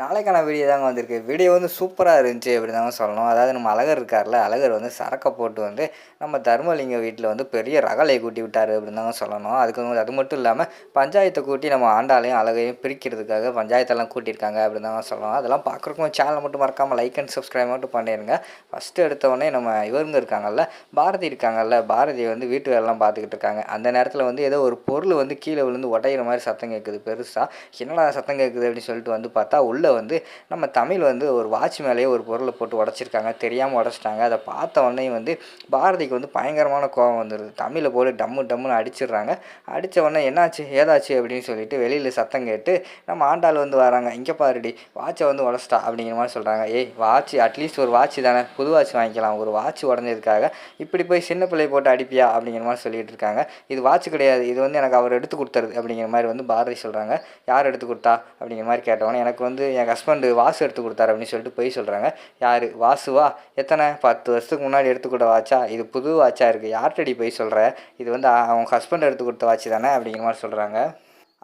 நாளைக்கான வீடியோ தாங்க வந்திருக்கு. வீடியோ வந்து சூப்பராக இருந்துச்சு அப்படி தாங்க சொல்லணும். அதாவது நம்ம அழகர் இருக்கார்ல அழகர் வந்து சரக்கை போட்டு வந்து நம்ம தர்மலிங்க வீட்டில் வந்து பெரிய ரகலையை கூட்டி விட்டார் அப்படின்னு தாங்க சொல்லணும். அதுக்கு வந்து அது மட்டும் இல்லாமல் பஞ்சாயத்தை கூட்டி நம்ம ஆண்டாளையும் அழகையும் பிரிக்கிறதுக்காக பஞ்சாயத்தெல்லாம் கூட்டியிருக்காங்க அப்படின்னு தாங்க சொல்லணும். அதெல்லாம் பார்க்குறக்கும் சேனல் மட்டும் மறக்காமல் லைக் அண்ட் சப்ஸ்கிரைப் மட்டும் பண்ணிடுங்க ஃபஸ்ட்டு எடுத்தவொடனே நம்ம இவருங்க இருக்காங்கல்ல பாரதி இருக்காங்கல்ல பாரதி வந்து வீட்டு வேலைலாம் பார்த்துக்கிட்டு இருக்காங்க. அந்த நேரத்தில் வந்து ஏதோ ஒரு பொருள் வந்து கீழே விழுந்து உடையிற மாதிரி சத்தம் கேட்குது பெருசாக என்னடா சத்தம் கேட்குது அப்படின்னு சொல்லிட்டு வந்து பார்த்தா உள்ள வந்து நம்ம தமிழ் வந்து ஒரு வாட்ச் மேலேயே ஒரு பொருளை போட்டு உடச்சிருக்காங்க தெரியாமல் உடச்சிட்டாங்க. அதை பார்த்த உடனே வந்து பாரதிக்கு வந்து பயங்கரமான கோபம் வந்துடுது தமிழை போட்டு டம்மு டம்முன்னு அடிச்சிடுறாங்க. அடித்த உடனே என்னாச்சு? ஏதாச்சு அப்படின்னு சொல்லிட்டு வெளியில் சத்தம் கேட்டு நம்ம ஆண்டாள் வந்து வராங்க. இங்கே பாருடி வாட்சை வந்து உடச்சிட்டா அப்படிங்கிற மாதிரி சொல்கிறாங்க ஏய் வாட்ச் அட்லீஸ்ட் ஒரு வாட்ச் தானே. புது வாட்ச் வாங்கிக்கலாம். ஒரு வாட்ச் உடஞ்சதுக்காக இப்படி போய் சின்ன பிள்ளை போட்டு அடிப்பியா அப்படிங்கிற மாதிரி சொல்லிட்டு இருக்காங்க. இது வாட்ச் கிடையாது. இது வந்து எனக்கு அவர் எடுத்து கொடுத்துருது அப்படிங்கிற மாதிரி வந்து பாரதி சொல்கிறாங்க யார் எடுத்து கொடுத்தா அப்படிங்கிற மாதிரி கேட்டவொன்னே எனக்கு வந்து என் ஹஸ்பண்டு வாசு எடுத்து கொடுத்தாரு அப்படின்னு சொல்லிட்டு போய் சொல்கிறாங்க யார்? வாசுவா? எத்தனை? பத்து வருஷத்துக்கு முன்னாடி எடுத்து கொடுத்த வாட்சா இது புது வாட்சாக இருக்குது யார்கிட்டடி போய் சொல்கிற இது வந்து அவங்க ஹஸ்பண்ட் எடுத்து கொடுத்த வாட்ச் தானே அப்படிங்கிற மாதிரி சொல்கிறாங்க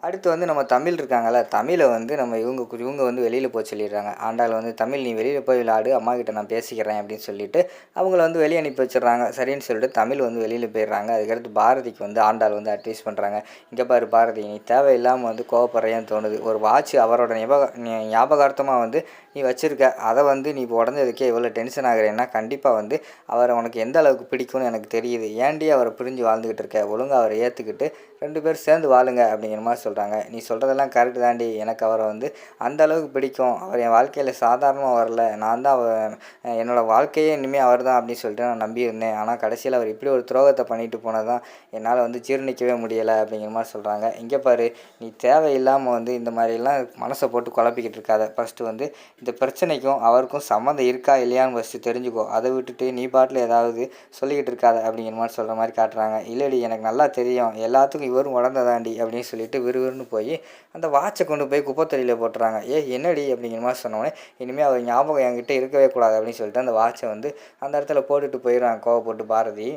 அடுத்து வந்து நம்ம தமிழ் இருக்காங்கள தமிழை வந்து நம்ம இவங்க இவங்க வந்து வெளியில் போய் சொல்லிடுறாங்க. ஆண்டாள் வந்து தமிழ் நீ வெளியில் போய் விளையாடு அம்மா கிட்ட நான் பேசிக்கிறேன் அப்படின்னு சொல்லிட்டு அவங்கள வந்து வெளியே அனுப்பி வச்சிடுறாங்க. சரின்னு சொல்லிட்டு தமிழ் வந்து வெளியில் போயிடுறாங்க. அதுக்கடுத்து பாரதிக்கு வந்து ஆண்டாள் வந்து அட்வைஸ் பண்ணுறாங்க இங்கே பாரு பாரதி நீ தேவையில்லாமல் வந்து கோவப்படுறையான்னு தோணுது. ஒரு வாட்ச் அவரோட ஞாபக ஞாபகார்த்தமாக வந்து நீ வச்சுருக்க. அதை வந்து நீ இப்போ உடஞ்சதுக்கே இவ்வளோ டென்ஷன் ஆகிறேன்னா கண்டிப்பாக வந்து அவரை உனக்கு எந்த அளவுக்கு பிடிக்கும்னு எனக்கு தெரியுது. ஏன்டி அவரை பிரிஞ்சு வாழ்ந்துக்கிட்டு இருக்க? ஒழுங்காக அவரை ஏற்றுக்கிட்டு ரெண்டு பேரும் சேர்ந்து வாழுங்க அப்படிங்கிற மாதிரி சொல்கிறாங்க நீ சொல்கிறதெல்லாம் கரெக்டு தாண்டி எனக்கு அவரை வந்து அந்த அளவுக்கு பிடிக்கும். அவர் என் வாழ்க்கையில் சாதாரணமாக வரல. நான் தான் அவர் என்னோடய வாழ்க்கையே இனிமேல் அவர் தான் அப்படின்னு சொல்லிட்டு நான் நம்பியிருந்தேன். ஆனால் கடைசியில் அவர் இப்படி ஒரு துரோகத்தை பண்ணிட்டு போனது தான் என்னால் வந்து ஜீர்ணிக்கவே முடியலை அப்படிங்கிற மாதிரி சொல்கிறாங்க இங்கே பாரு நீ தேவையில்லாமல் வந்து இந்த மாதிரிலாம் மனசை போட்டு குழப்பிக்கிட்டு இருக்காத. ஃபஸ்ட்டு வந்து இந்த பிரச்சனைக்கும் அவருக்கும் சம்மந்தம் இருக்கா இல்லையான்னு ஃபஸ்ட்டு தெரிஞ்சுக்கோ. அதை விட்டுட்டு நீ பாட்டில் ஏதாவது சொல்லிக்கிட்டு இருக்காத அப்படிங்கிற மாதிரி சொல்கிற மாதிரி காட்டுறாங்க. இல்லடி எனக்கு நல்லா தெரியும். எல்லாத்துக்கும் வெறும் உடந்ததாண்டி அப்படின்னு சொல்லிட்டு விறுவிறுன்னு போய் அந்த வாட்சை கொண்டு போய் குப்பைத்தொட்டியில் போட்டுறாங்க. ஏ என்னடி அப்படிங்கிற மாதிரி சொன்னோடனே இனிமேல் அவர் ஞாபகம் என்கிட்ட இருக்கவே கூடாது அப்படின்னு சொல்லிட்டு அந்த வாட்சை வந்து அந்த இடத்துல போட்டுட்டு போயிடுறாங்க. கோவப்பட்டு பாரதி.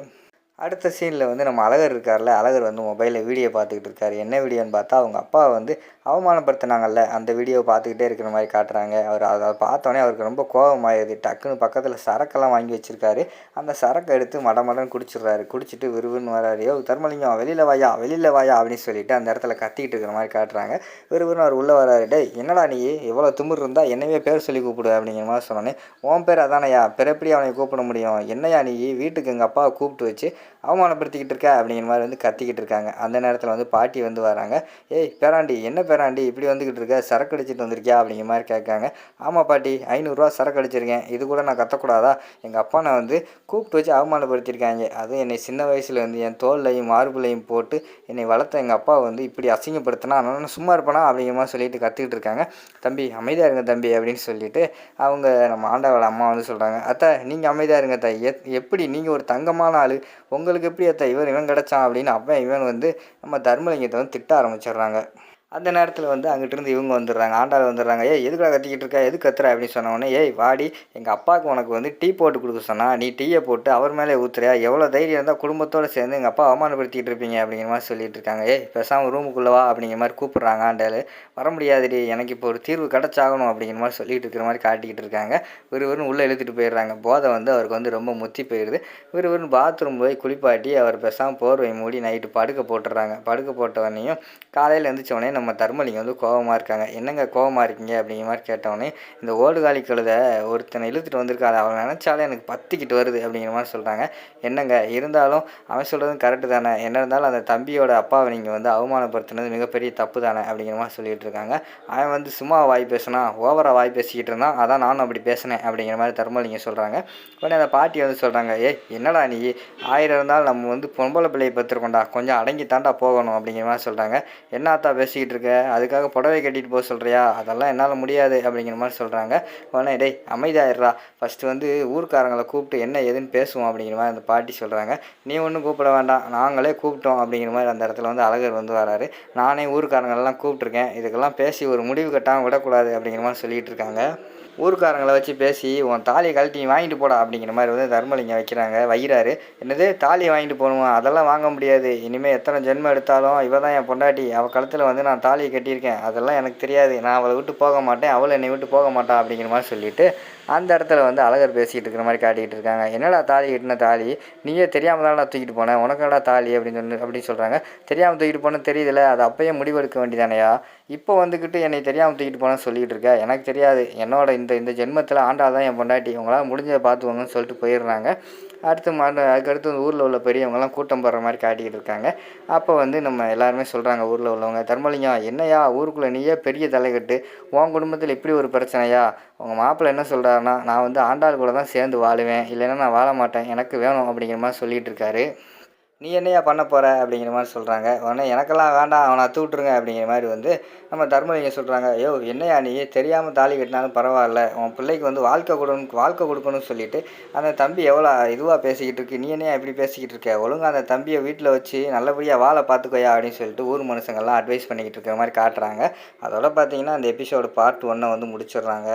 அடுத்த சீனில் வந்து நம்ம அழகர் இருக்கார்ல அழகர் வந்து மொபைலில் வீடியோ பார்த்துக்கிட்டு இருக்காரு. என்ன வீடியோன்னு பார்த்தா அவங்க அப்பா வந்து அவமானப்படுத்தினாங்கல்ல அந்த வீடியோ பார்த்துக்கிட்டே இருக்கிற மாதிரி காட்டுறாங்க. அவர் அதை பார்த்தோன்னே அவருக்கு ரொம்ப கோபமாயிருது டக்குன்னு பக்கத்தில் சரக்கெல்லாம் வாங்கி வச்சிருக்காரு. அந்த சரக்கை எடுத்து மட மடன்னு குடிச்சிடுறாரு. குடிச்சிட்டு விறுவிறுன்னு வராரு யோ தர்மலிங்கம் வெளியில் வாயா வெளியில் வாயா அப்படின்னு சொல்லிட்டு அந்த இடத்துல கத்திக்கிட்டு இருக்கிற மாதிரி காட்டுறாங்க. விறுவிறுன்னு அவர் உள்ளே வராரு டேய் என்னடா நீ? எவ்வளோ திமிர் இருந்தால் என்னவே பேர் சொல்லி கூப்பிடு அப்படிங்கிற மாதிரி சொன்னோன்னே உன் பேர் அதானையா? பிறப்படி அவனை கூப்பிட முடியும்? என்னையா நீ? வீட்டுக்கு எங்கள் அப்பாவை கூப்பிட்டு வச்சு அவமானப்படுத்திக்கிட்டு இருக்க அப்படிங்கிற மாதிரி வந்து கத்திக்கிட்டு இருக்காங்க. அந்த நேரத்தில் வந்து பாட்டி வந்து வராங்க. ஏய் பேராண்டி என்ன பேராண்டி? இப்படி வந்துக்கிட்டு இருக்க? சரக்கு அடிச்சிட்டு வந்திருக்கியா? அப்படிங்கிற மாதிரி கேட்காங்க. ஆமாம் பாட்டி ஐநூறுரூவா சரக்கு அடிச்சிருக்கேன். இது கூட நான் கத்தக்கூடாதா? எங்கள் அப்பா நான் வந்து கூப்பிட்டு வச்சு அவமானப்படுத்தியிருக்காங்க. அதுவும் என்னை சின்ன வயசில் வந்து என் தோல்லையும் மார்புலையும் போட்டு என்னை வளர்த்த எங்கள் அப்பா வந்து இப்படி அசிங்கப்படுத்தினா நான் சும்மா இருப்பேனா? அப்படிங்கிற மாதிரி சொல்லிட்டு கற்றுக்கிட்டு இருக்காங்க. தம்பி அமைதியாக இருங்க தம்பி அப்படின்னு சொல்லிட்டு அவங்க நம்ம ஆண்டாவோட அம்மா வந்து சொல்கிறாங்க அத்தை நீங்கள் அமைதியாக இருங்க அத்தை. எத் எப்படி? நீங்கள் ஒரு தங்கமான ஆள். உங்களுக்கு எப்படி அத்தை? இவன் இவன் கிடச்சான் அப்படின்னு அப்போ இவன் வந்து நம்ம தர்மலிங்கத்தை வந்து திட்ட ஆரம்பிச்சிடுறாங்க. அந்த நேரத்தில் வந்து அங்கிட்டிருந்து இவங்க வந்துடுறாங்க. ஆண்டாள் வந்துடுறாங்க. ஏய் எதுக்காக கத்திக்கிட்டு இருக்கா எது கத்துற? அப்படின்னு சொன்னவொடனே ஏய் வாடி எங்கள் அப்பாவுக்கு உனக்கு வந்து டீ போட்டு கொடுக்க சொன்னால் நீ டீயை போட்டு அவர் மேலே ஊத்துறியா? எவ்வளோ தைரியம் இருந்தால் குடும்பத்தோடு சேர்ந்து எங்கள் அப்பா அவமானப்படுத்திக்கிட்டு இருப்பீங்க அப்படிங்கிற மாதிரி சொல்லிட்டு இருக்காங்க. ஏய் பேசாமல் ரூமுக்குள்ளே வா அப்படிங்கிற மாதிரி கூப்பிட்றாங்க ஆண்டாள். வர முடியாதுடி எனக்கு இப்போ ஒரு தீர்வு கிடச்சாகணும் அப்படிங்கிற மாதிரி சொல்லிட்டு இருக்கிற மாதிரி காட்டிக்கிட்டு இருக்காங்க. விறுவிறுன்னு உள்ளே இழுத்துட்டு போயிடுறாங்க. போதை வந்து அவருக்கு வந்து ரொம்ப முத்தி போயிடுது. விறுவிறுன்னு பாத்ரூம் போய் குளிப்பாட்டி அவர் பேசாமல் போர்வை மூடி நைட்டு படுக்க போட்டுடுறாங்க. படுக்க போட்டவனையும் காலையில் எழுந்திரிச்ச நம்ம தர்மலிங்கம் வந்து கோவமாக இருக்காங்க. என்னங்க கோவமாக இருக்கீங்க? அப்படிங்கிற மாதிரி கேட்டவொடனே இந்த ஓடுகாலி கழுதை ஒருத்தனை இழுத்துட்டு வந்திருக்காரு அவன் நினச்சாலே எனக்கு பத்திக்கிட்டு வருது அப்படிங்கிற மாதிரி சொல்கிறாங்க என்னங்க? இருந்தாலும் அவன் சொல்கிறதும் கரெக்டு தானே. என்ன இருந்தாலும் அந்த தம்பியோட அப்பாவை நீங்கள் வந்து அவமானப்படுத்தினது மிகப்பெரிய தப்பு தானே அப்படிங்கிற மாதிரி சொல்லிகிட்டு இருக்காங்க. அவன் வந்து சும்மா வாய் பேசினா ஓவராக வாய் பேசிக்கிட்டு இருந்தான். அதான் நானும் அப்படி பேசினேன் அப்படிங்கிற மாதிரி தர்மலிங்கம் சொல்கிறாங்க உடனே அந்த பாட்டி வந்து சொல்கிறாங்க ஏய் என்னடா நீ? ஆயிரம் இருந்தாலும் நம்ம வந்து பொம்பளை பிள்ளையை பத்திருக்கோண்டா கொஞ்சம் அடங்கி தாண்டா போகணும் அப்படிங்கிற மாதிரி சொல்கிறாங்க என்னத்தா பேசிக்கிட்டு இருக்க அதுக்காக புடவை கட்டிட்டு போக சொல்கிறியா அதெல்லாம் என்னால் முடியாது அப்படிங்கிற மாதிரி சொல்கிறாங்க உடனே டேய் அமைதியாயிடுறா. ஃபஸ்ட்டு வந்து ஊர்க்காரங்களை கூப்பிட்டு என்ன ஏதுன்னு பேசுவோம் அப்படிங்கிற மாதிரி அந்த பாட்டி சொல்கிறாங்க நீ ஒன்றும் கூப்பிட வேண்டாம். நாங்களே கூப்பிட்டோம் அப்படிங்கிற மாதிரி அந்த இடத்துல வந்து அழகர் வந்து வராரு. நானே ஊர்க்காரங்களெல்லாம் கூப்பிட்ருக்கேன் இதுக்கெல்லாம் பேசி ஒரு முடிவு கட்டாமல் விடக்கூடாது அப்படிங்கிற மாதிரி சொல்லிகிட்டு இருக்காங்க ஊருக்காரங்களை வச்சு பேசி உன் தாலியை கழட்டி நீ வாங்கிட்டு போடா அப்படிங்கிற மாதிரி வந்து தர்மலிங்கம் வைக்கிறாங்க வைகிறாரு என்னது தாலியை வாங்கிட்டு போகணுமா? அதெல்லாம் வாங்க முடியாது. இனிமேல் எத்தனை ஜென்மம் எடுத்தாலும் இவ தான் என் பொண்டாட்டி. அவள் கழுத்தில் வந்து நான் தாலியை கட்டியிருக்கேன். அதெல்லாம் எனக்கு தெரியாது. நான் அவளை விட்டு போக மாட்டேன். அவளை என்னை விட்டு போக மாட்டா அப்படிங்கிற மாதிரி சொல்லிட்டு அந்த இடத்துல வந்து அழகர் பேசிக்கிட்டு இருக்கிற மாதிரி காட்டிக்கிட்டு இருக்காங்க. என்னடா தாலி கட்டின தாலி? நீயே தெரியாமல் தானடா தூக்கிட்டு போனேன் உனக்கடா தாலி? அப்படின்னு சொல்லி அப்படின்னு சொல்கிறாங்க தெரியாமல் தூக்கிட்டு போனேன் தெரியல அது அப்பயே முடிவெடுக்க வேண்டியதானையா? இப்போ வந்துக்கிட்டு என்னை தெரியாமல் தூக்கிட்டு போனால் சொல்லிக்கிட்டு இருக்க. எனக்கு தெரியாது. என்னோட இந்த இந்த ஜென்மத்தில் ஆண்டாள் தான் என் பொண்டாட்டி. இவங்களாம் முடிஞ்சதை பார்த்துவாங்கன்னு சொல்லிட்டு போயிடுறாங்க. அடுத்து மாடு அதுக்கடுத்து ஊரில் உள்ள பெரியவங்கலாம் கூட்டம் போடுற மாதிரி காட்டிக்கிட்டு இருக்காங்க. அப்போ வந்து நம்ம எல்லாருமே சொல்கிறாங்க ஊரில் உள்ளவங்க தர்மலிங்கம் என்னையா ஊருக்குள்ளே நீயே பெரிய தலைக்கட்டு உன் குடும்பத்தில் இப்படி ஒரு பிரச்சனையா? உங்கள் மாப்பிள்ளை என்ன சொல்கிறாருன்னா நான் வந்து ஆண்டாள் கூட தான் சேர்ந்து வாழுவேன். இல்லைன்னா நான் வாழ மாட்டேன். எனக்கு வேணும் அப்படிங்கிற மாதிரி சொல்லிகிட்டு இருக்காரு. நீ என்னையா பண்ண போகிற அப்படிங்கிற மாதிரி சொல்கிறாங்க உடனே எனக்கெல்லாம் வேண்டாம் அவனை அத்து விட்ருங்க அப்படிங்கிற மாதிரி வந்து நம்ம தர்மலிங்கம் சொல்கிறாங்க ஐயோ என்னையா நீ? தெரியாமல் தாலி கட்டினாலும் பரவாயில்ல. உன் பிள்ளைக்கு வந்து வாழ்க்கை கொடுக்கணும் வாழ்க்கை கொடுக்கணும்னு சொல்லிட்டு அந்த தம்பி எவ்வளோ இதுவாக பேசிக்கிட்டு இருக்கு. நீ என்னையா இப்படி பேசிக்கிட்டு இருக்க? ஒழுங்காக அந்த தம்பியை வீட்டில் வச்சு நல்லபடியாக வாழை பார்த்துக்கோயா அப்படின்னு சொல்லிட்டு ஊர் மனுஷங்கள்லாம் அட்வைஸ் பண்ணிக்கிட்டு இருக்கிற மாதிரி காட்டுறாங்க. அதோட பார்த்தீங்கன்னா அந்த எபிசோடு பார்ட் ஒன்னை வந்து முடிச்சிடுறாங்க.